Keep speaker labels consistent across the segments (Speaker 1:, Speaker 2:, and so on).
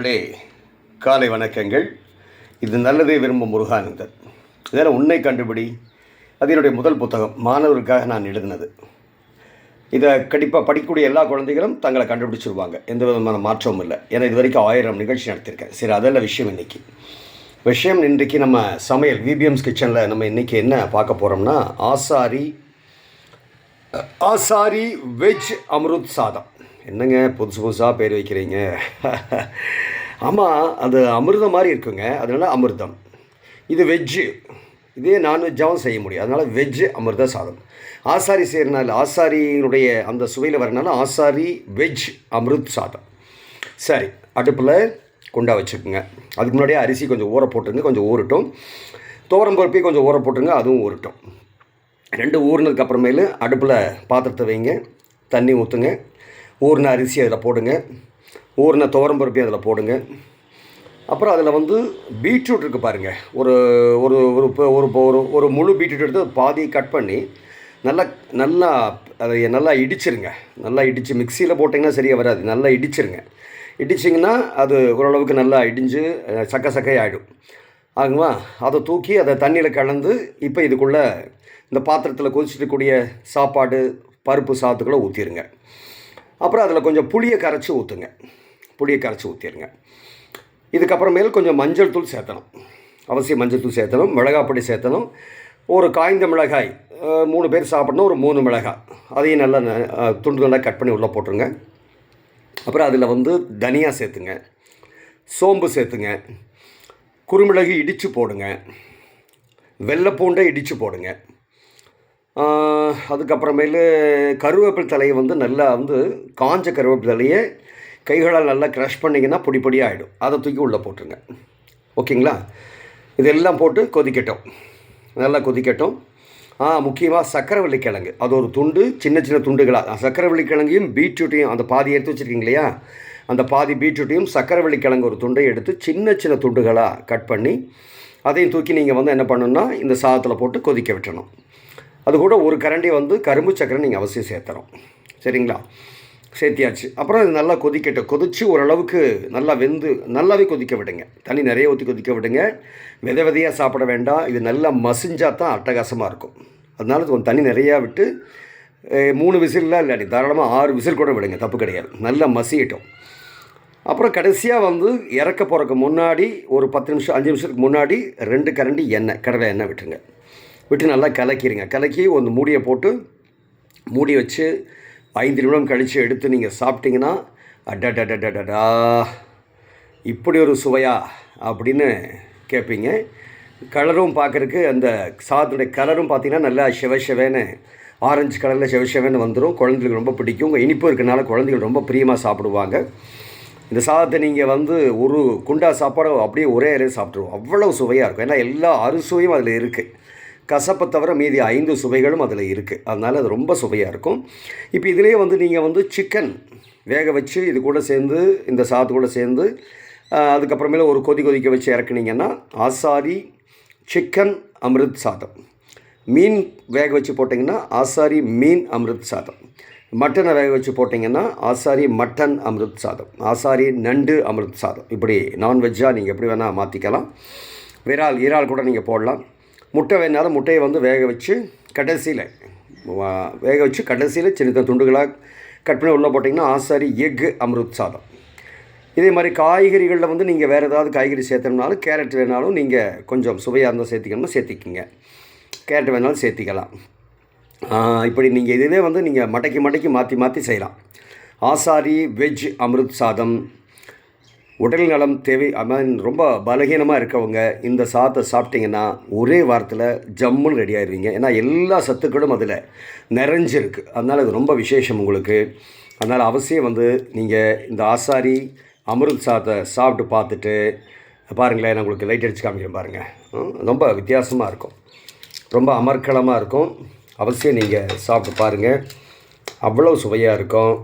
Speaker 1: டே காலை வணக்கங்கள். இது நல்லதே விரும்பும் முருகானந்தன் இதில் உன்னை கண்டுபிடி? அது என்னுடைய முதல் புத்தகம். மாணவருக்காக நான் எழுதினது. இதை கண்டிப்பாக படிக்கக்கூடிய எல்லா குழந்தைகளும் தங்களை கண்டுபிடிச்சிருவாங்க. எந்த விதமான மாற்றமும் இல்லை. ஏன்னா இது வரைக்கும் ஆயிரம் நிகழ்ச்சி நடத்தியிருக்கேன் சரி அதெல்லாம் விஷயம் இன்னைக்கு? விஷயம் இன்றைக்கு நம்ம சமையல் விபிஎம்ஸ் கிச்சனில் நம்ம இன்றைக்கி என்ன பார்க்க போகிறோம்னா ஆசாரி ஆசாரி வெஜ் அம்ருத் சாதம். என்னங்க புதுசு புதுசாக பேர் வைக்கிறீங்க? ஆமாம் அது அமிர்தம் மாதிரி இருக்குங்க. அதனால் அமிர்தம். இது வெஜ்ஜு இதே நான்வெஜ்ஜாகவும் செய்ய முடியும். அதனால் வெஜ்ஜு அமிர்த சாதம். ஆசாரி செய்கிறனால ஆசாரியினுடைய அந்த சுவையில் வரனால ஆசாரி வெஜ் அமிர்த் சாதம். சரி அடுப்பில் குண்டா வச்சுக்கோங்க. அதுக்கு முன்னாடியே அரிசி கொஞ்சம் ஊற போட்டுருங்க. கொஞ்சம் ஊறட்டும். துவரம் பருப்பையும் கொஞ்சம் ஊற போட்டுருங்க. அதுவும் ஊறட்டும். ரெண்டு ஊறினதுக்கு அப்புறமேலு அடுப்பில் பாத்திரத்தை வைங்க. தண்ணி ஊற்றுங்க ஊறின அரிசி அதில் போடுங்க. ஊறின துவரம் அதில் போடுங்க. அப்புறம் அதில் வந்து பீட்ரூட் இருக்குது பாருங்கள் ஒரு ஒரு ஒரு இப்போ ஒரு இப்போ ஒரு ஒரு முழு பீட்ரூட் எடுத்து பாதி கட் பண்ணி நல்லா நல்லா அதை நல்லா இடிச்சிருங்க. நல்லா இடித்து மிக்சியில் போட்டிங்கன்னா சரியாக வராது. நல்லா இடிச்சிருங்க. இடிச்சிங்கன்னா அது ஓரளவுக்கு நல்லா இடிஞ்சு சக்க சக்கை ஆகுமா அதை தூக்கி அதை தண்ணியில் கலந்து இப்போ இதுக்குள்ளே இந்த பாத்திரத்தில் கொதிச்சிருக்கக்கூடிய சாப்பாடு பருப்பு சாத்துக்களை ஊற்றிடுங்க அப்புறம் அதில் கொஞ்சம் புளியை கரைச்சி ஊற்றுங்க. புளியை கரைச்சி ஊற்றிடுங்க இதுக்கப்புறமேல் கொஞ்சம் மஞ்சள் தூள் சேர்த்தணும். அவசியம் மஞ்சள் தூள் சேர்த்தணும் மிளகாப்பொடி சேர்த்தணும். ஒரு காய்ந்த மிளகாய் மூணு பேர் சாப்பிட்ணும் ஒரு மூணு மிளகாய். அதையும் நல்லா ந- துண்டு நல்லா கட் பண்ணி உள்ளே போட்டுருங்க. அப்புறம் அதில் வந்து தனியா சேர்த்துங்க. சோம்பு சேர்த்துங்க. குறுமிளகு இடித்து போடுங்க. வெள்ளைப்பூண்டை இடித்து போடுங்க. அதுக்கப்புறமேலு கருவேப்பிலை தலையை வந்து நல்லா வந்து காஞ்ச கருவேப்பிலை தலையை கைகளால் நல்லா க்ரஷ் பண்ணிங்கன்னா பொடி பொடியாக ஆகிடும் அதை தூக்கி உள்ளே போட்டுருங்க. ஓகேங்களா? இதெல்லாம் போட்டு கொதிக்கட்டும். நல்லா கொதிக்கட்டும். ஆ முக்கியமாக சக்கரவள்ளி கிழங்கு. அது ஒரு துண்டு சின்ன சின்ன துண்டுகளாக சக்கரவள்ளி கிழங்கையும் பீட்ரூட்டையும் அந்த பாதி எடுத்து வச்சுருக்கீங்க இல்லையா? அந்த பாதி பீட்ரூட்டையும் சக்கரவள்ளி கிழங்கு ஒரு துண்டை எடுத்து சின்ன சின்ன துண்டுகளாக கட் பண்ணி அதையும் தூக்கி நீங்கள் வந்து என்ன பண்ணணும்னா இந்த சாதத்தில் போட்டு கொதிக்க விட்டணும். அது கூட ஒரு கரண்டி வந்து கரும்பு சக்கரை நீங்கள் அவசியம் சேர்த்தணும். சரிங்களா? சேர்த்தியாச்சு. அப்புறம் இது நல்லா கொதிக்கட்டும் கொதித்து ஓரளவுக்கு நல்லா வெந்து நல்லாவே கொதிக்க விடுங்க. தண்ணி நிறைய ஊற்றி கொதிக்க விடுங்க. வித விதையாக சாப்பிட வேண்டாம். இது நல்லா மசிஞ்சா தான் அட்டகாசமாக இருக்கும். அதனால கொஞ்சம் தண்ணி நிறையா விட்டு மூணு விசில்லாம் இல்லாட்டி தாராளமாக ஆறு விசில் கூட விடுங்க. தப்பு கிடையாது. நல்லா மசியட்டும். அப்புறம் கடைசியாக வந்து இறக்க போகிறக்கு முன்னாடி ஒரு பத்து நிமிஷம் அஞ்சு நிமிஷத்துக்கு முன்னாடி ரெண்டு கரண்டி எண்ணெய் கடலை எண்ணெய் விட்டுருங்க. விட்டு நல்லா கலக்கிடுங்க கலக்கி ஒரு மூடியை போட்டு மூடி வச்சு ஐந்து நிமிடம் கழித்து எடுத்து நீங்கள் சாப்பிட்டீங்கன்னா அடடடடடடா இப்படி ஒரு சுவையா அப்படின்னு கேட்பீங்க கலரும் பார்க்குறக்கு அந்த சாதத்துடைய கலரும் பார்த்தீங்கன்னா நல்லா சிவசிவேன்னு ஆரஞ்சு கலரில் செவ வந்துடும் குழந்தைகளுக்கு ரொம்ப பிடிக்கும். உங்கள் இனிப்பு இருக்கனால குழந்தைகள் ரொம்ப பிரியமாக சாப்பிடுவாங்க. இந்த சாதத்தை நீங்கள் வந்து ஒரு குண்டா சாப்பாடு அப்படியே ஒரே இலையை சாப்பிட்ருவோம் அவ்வளோ சுவையாக இருக்கும். ஏன்னா எல்லா அறுசுவையும் அதில் இருக்குது கசப்பை தவிர மீதி ஐந்து சுவைகளும் அதில் இருக்குது அதனால் அது ரொம்ப சுவையாக இருக்கும். இப்போ இதிலே வந்து நீங்கள் வந்து சிக்கன் வேக வச்சு இது கூட சேர்ந்து இந்த சாத்து கூட சேர்ந்து அதுக்கப்புறமேல ஒரு கொதி கொதிக்க வச்சு இறக்குனீங்கன்னா ஆசாரி சிக்கன் அமிர்த் சாதம். மீன் வேக வச்சு போட்டிங்கன்னா ஆசாரி மீன் அமிர்த் சாதம். மட்டனை வேக வச்சு போட்டிங்கன்னா ஆசாரி மட்டன் அமிர்த் சாதம். ஆசாரி நண்டு அமிர்த் சாதம். இப்படி நான்வெஜ்ஜாக நீங்கள் எப்படி வேணால் மாற்றிக்கலாம் விரால் இறால் கூட நீங்கள் போடலாம். முட்டை வேணாலும் முட்டையை வந்து வேக வச்சு கடைசியில் வேக வச்சு கடைசியில் சின்ன சின்ன துண்டுகளாக கட் பண்ணி உள்ளே போட்டிங்கன்னா ஆசாரி எக்கு அமிர்த் சாதம். இதே மாதிரி காய்கறிகளில் வந்து நீங்கள் வேறு ஏதாவது காய்கறி சேர்த்தோம்னாலும் கேரட் வேணாலும் நீங்கள் கொஞ்சம் சுவையாக இருந்தால் சேர்த்திக்கணும்னா சேர்த்திக்கிங்க. கேரட் வேணாலும் சேர்த்திக்கலாம். இப்படி நீங்கள் இதுவே வந்து நீங்கள் மடக்கி மடக்கி மாற்றி மாற்றி செய்யலாம். ஆசாரி வெஜ் அமிர்த் சாதம். உடல் நலம் தேவை ஐ மீன் ரொம்ப பலகீனமாக இருக்கவங்க இந்த சாதத்தை சாப்பிட்டிங்கன்னா ஒரே வாரத்தில் ஜம்முன்னு ரெடி ஆயிடுவீங்க ஏன்னா எல்லா சத்துக்களும் அதில் நிறைஞ்சிருக்கு. அதனால் இது ரொம்ப விசேஷம் உங்களுக்கு. அதனால் அவசியம் வந்து நீங்கள் இந்த ஆசாரி அமிர்த் சாதத்தை சாப்பிட்டு பார்த்துட்டு பாருங்களேன் நான் உங்களுக்கு லைட் அடிச்சு காமிக்கிறேன் பாருங்கள் ரொம்ப வித்தியாசமாக இருக்கும். ரொம்ப அமர்க்களமாக இருக்கும். அவசியம் நீங்கள் சாப்பிட்டு பாருங்கள் அவ்வளோ சுவையாக இருக்கும்.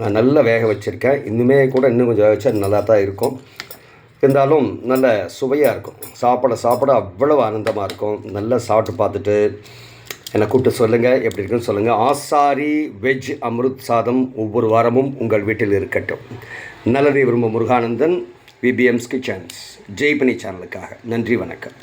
Speaker 1: நான் நல்லா வேக வச்சுருக்கேன். இன்னுமே கூட இன்னும் கொஞ்சம் வேக வச்சா நல்லா தான் இருக்கும். இருந்தாலும் நல்ல சுவையாக இருக்கும். சாப்பிட சாப்பிட அவ்வளோ ஆனந்தமாக இருக்கும். நல்லா சாப்பிட்டு பார்த்துட்டு என்னை கூப்பிட்டு சொல்லுங்கள் எப்படி இருக்குன்னு சொல்லுங்கள் ஆசாரி வெஜ் அமிர்த் சாதம் ஒவ்வொரு வாரமும் உங்கள் வீட்டில் இருக்கட்டும். நல்லதை விரும்பும் முருகானந்தன் விபிஎம்ஸ் கிச்சன்ஸ் ஜெய்பனி சேனலுக்காக. நன்றி வணக்கம்.